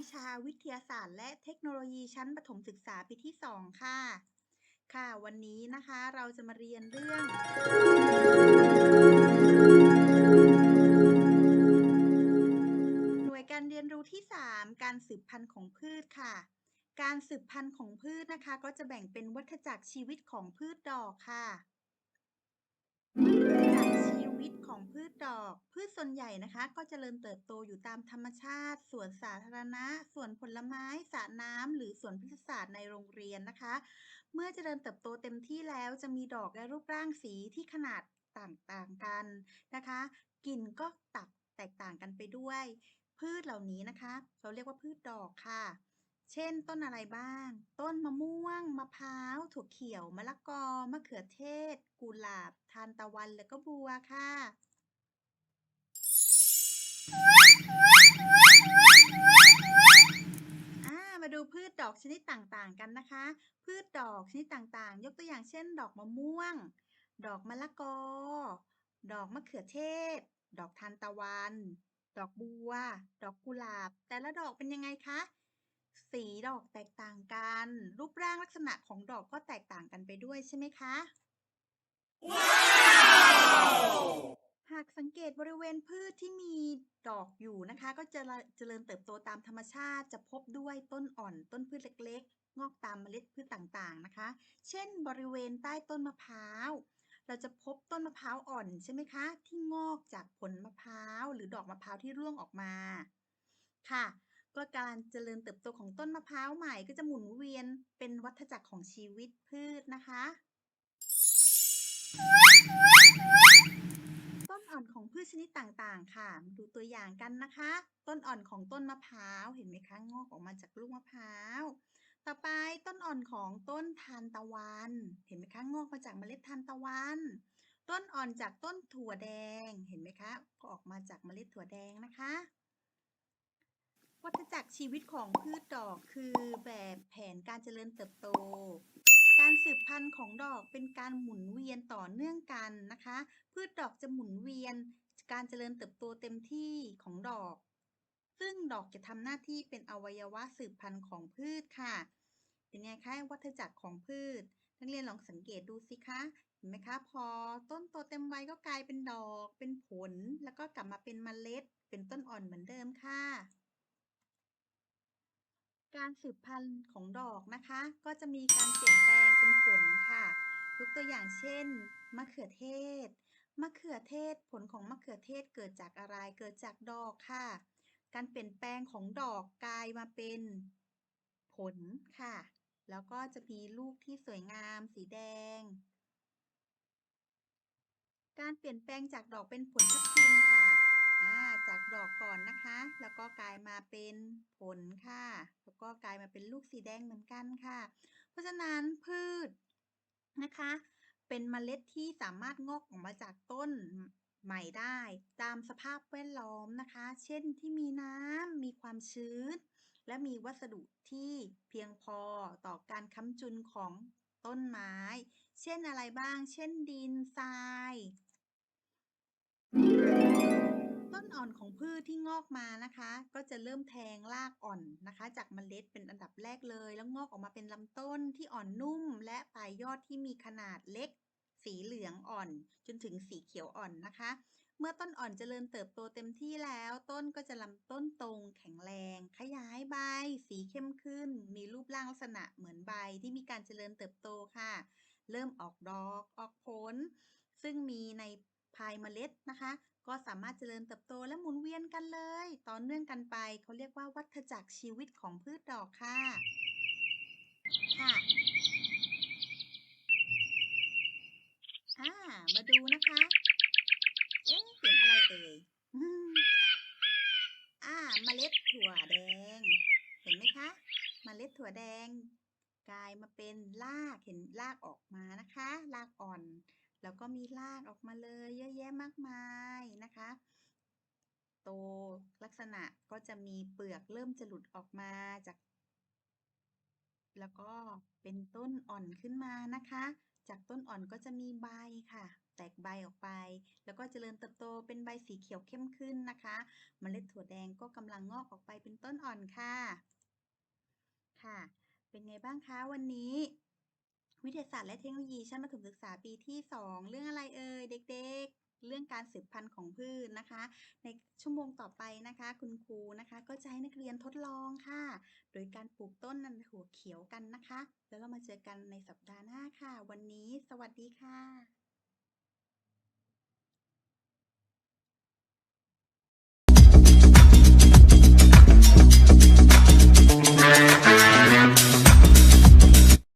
วิชาวิทยาศาสตร์ และเทคโลยีชั้นประถมศึกษาปีที่ 2 ค่ะ ค่ะ วันนี้นะคะเราจะมาเรียนเรื่อง หน่วยการเรียนรู้ที่ 3 การสืบพันธุ์ของพืชค่ะ การสืบพันธุ์ของพืชนะคะ ก็จะแบ่งเป็นวัฏจักรชีวิตของพืชดอกค่ะ ของพืชดอก พืชส่วนใหญ่นะคะ ก็เจริญเติบโตอยู่ตามธรรมชาติ สวนสาธารณะ สวนผลไม้สระน้ำหรือสวนพฤกษศาสตร์ในโรงเรียนนะคะ เมื่อเจริญเติบโตเต็มที่แล้วจะมีดอกและรูปร่างสีที่ขนาดต่างๆกันนะคะกลิ่นก็ตับแตกต่างกันไปด้วย พืชเหล่านี้นะคะ เราเรียกว่าพืชดอกค่ะ เช่น ต้นอะไรบ้าง ต้นมะม่วง มะพร้าว ถั่วเขียว มะละกอ มะเขือเทศ กุหลาบ ทานตะวัน และก็บัวค่ะอ่ามาดูพืชดอกชนิดต่างๆกันนะคะ พืชดอกชนิดต่างๆ ยกตัวอย่างเช่น ดอกมะม่วง ดอกมะละกอ ดอกมะเขือเทศ ดอกทานตะวัน ดอกบัว ดอกกุหลาบ แต่ละดอกเป็นยังไงคะ สีดอกแตกต่างกัน รูปร่างลักษณะของดอกก็แตกต่างกันไปด้วยใช่ไหมคะหากสังเกตบริเวณพืชที่มีดอกอยู่นะคะ ก็จะเจริญเติบโตตามธรรมชาติ จะพบด้วยต้นอ่อนต้นพืชเล็ก ๆ งอกตามเมล็ดพืชต่างๆนะคะ เช่น บริเวณใต้ต้นมะพร้าว เราจะพบต้นมะพร้าวอ่อนใช่ไหมคะ ที่งอกจากผลมะพร้าวหรือดอกมะพร้าวที่ร่วงออกมาค่ะ ก็การเจริญเติบโตของต้นมะพร้าวใหม่ก็จะหมุนเวียนเป็นวัฏจักรของชีวิตพืชนะคะ ต้นอ่อนของพืชชนิดต่างๆ ค่ะ ดูตัวอย่างกันนะคะ ต้นอ่อนของต้นมะพร้าวเห็นไหมคะงอกออกมาจากลูกมะพร้าว ต่อไปต้นอ่อนของต้นทานตะวัน เห็นไหมคะงอกมาจากเมล็ดทานตะวัน ต้นอ่อนจากต้นถั่วแดงเห็นไหมคะก็ออกมาจากเมล็ดถั่วแดงนะคะ วัฏจักรชีวิตของพืชดอกคือแบบแผนการเจริญเติบโต การสืบพันธุ์ของดอกเป็นการหมุนเวียนต่อเนื่องกันนะคะ พืชดอกจะหมุนเวียนการเจริญเติบโตเต็มที่ของดอก ซึ่งดอกจะทำหน้าที่เป็นอวัยวะสืบพันธุ์ของพืชค่ะ เป็นไงคะวัฏจักรของพืช นักเรียนลองสังเกตดูสิคะเห็นไหมคะพอต้นโตเต็มวัยก็กลายเป็นดอก เป็นผล แล้วก็กลับมาเป็นเมล็ด เป็นต้นอ่อนเหมือนเดิมค่ะ การสืบพันธุ์ของดอกนะคะ ก็จะมีการเปลี่ยนแปลงเป็นผลค่ะ ยกตัวอย่างเช่น มะเขือเทศ มะเขือเทศ ผลของมะเขือเทศเกิดจากอะไร เกิดจากดอกค่ะ การเปลี่ยนแปลงของดอกกลายมาเป็นผลค่ะ แล้วก็จะมีลูกที่สวยงามสีแดง การเปลี่ยนแปลงจากดอกเป็นผลทับทิมค่ะ จากดอกก่อนนะคะ แล้วก็กลายมาเป็นผลค่ะ แล้วก็กลายมาเป็นลูกสีแดงเหมือนกันค่ะ เพราะฉะนั้นพืชนะคะ เป็นเมล็ดที่สามารถงอกออกมาจากต้นใหม่ได้ตามสภาพแวดล้อมนะคะ เช่นที่มีน้ำ มีความชื้น และมีวัสดุที่เพียงพอต่อการค้ำจุนของต้นไม้ เช่นอะไรบ้าง เช่นดิน ทราย ต้นอ่อนของพืชที่งอกมานะคะ ก็จะเริ่มแทงรากอ่อนนะคะ จากเมล็ดเป็นอันดับแรกเลย แล้วงอกออกมาเป็นลำต้นที่อ่อนนุ่ม และปลายยอดที่มีขนาดเล็ก สีเหลืองอ่อน จนถึงสีเขียวอ่อนนะคะ เมื่อต้นอ่อนเจริญเติบโตเต็มที่แล้ว ต้นก็จะลำต้นตรง แข็งแรง ขยายใบ สีเข้มขึ้น มีรูปร่างลักษณะเหมือนใบที่มีการเจริญเติบโตค่ะ เริ่มออกดอกออกผล ซึ่งมีในภายเมล็ดนะคะ ก็สามารถเจริญเติบโตและหมุนเวียนกันเลย ต่อเนื่องกันไปเขาเรียกว่าวัฏจักรชีวิตของพืชดอกค่ะ ค่ะอ่ามาดูนะคะ เอ๊ะเสียงอะไรเอ่ยอืมาเมล็ดถั่วแดง เห็นไหมคะเมล็ดถั่วแดง กลายมาเป็นรากเห็นรากออกมานะคะรากอ่อน แล้วก็มีรากออกมาเลยเยอะแยะมากมายนะคะ โตลักษณะก็จะมีเปลือกเริ่มจะหลุดออกมาจาก แล้วก็เป็นต้นอ่อนขึ้นมานะคะ จากต้นอ่อนก็จะมีใบค่ะ แตกใบออกไป แล้วก็เจริญเติบโตเป็นใบสีเขียวเข้มขึ้นนะคะเมล็ดถั่วแดงก็กำลังงอกออกไปเป็นต้นอ่อนค่ะ ค่ะ เป็นไงบ้างคะวันนี้ วิทยาศาสตร์และเทคโนโลยีชั้นประถมศึกษาปีที่ 2 เรื่องอะไรเอ่ยเด็ก ๆ เรื่องการสืบพันธุ์ของพืชนะคะ ในชั่วโมงต่อไปนะคะ คุณครูนะคะ ก็จะให้นักเรียนทดลองค่ะ โดยการปลูกต้นนันหัวเขียวกันนะคะ แล้วเรามาเจอกันในสัปดาห์หน้าค่ะ วันนี้ สวัสดีค่ะ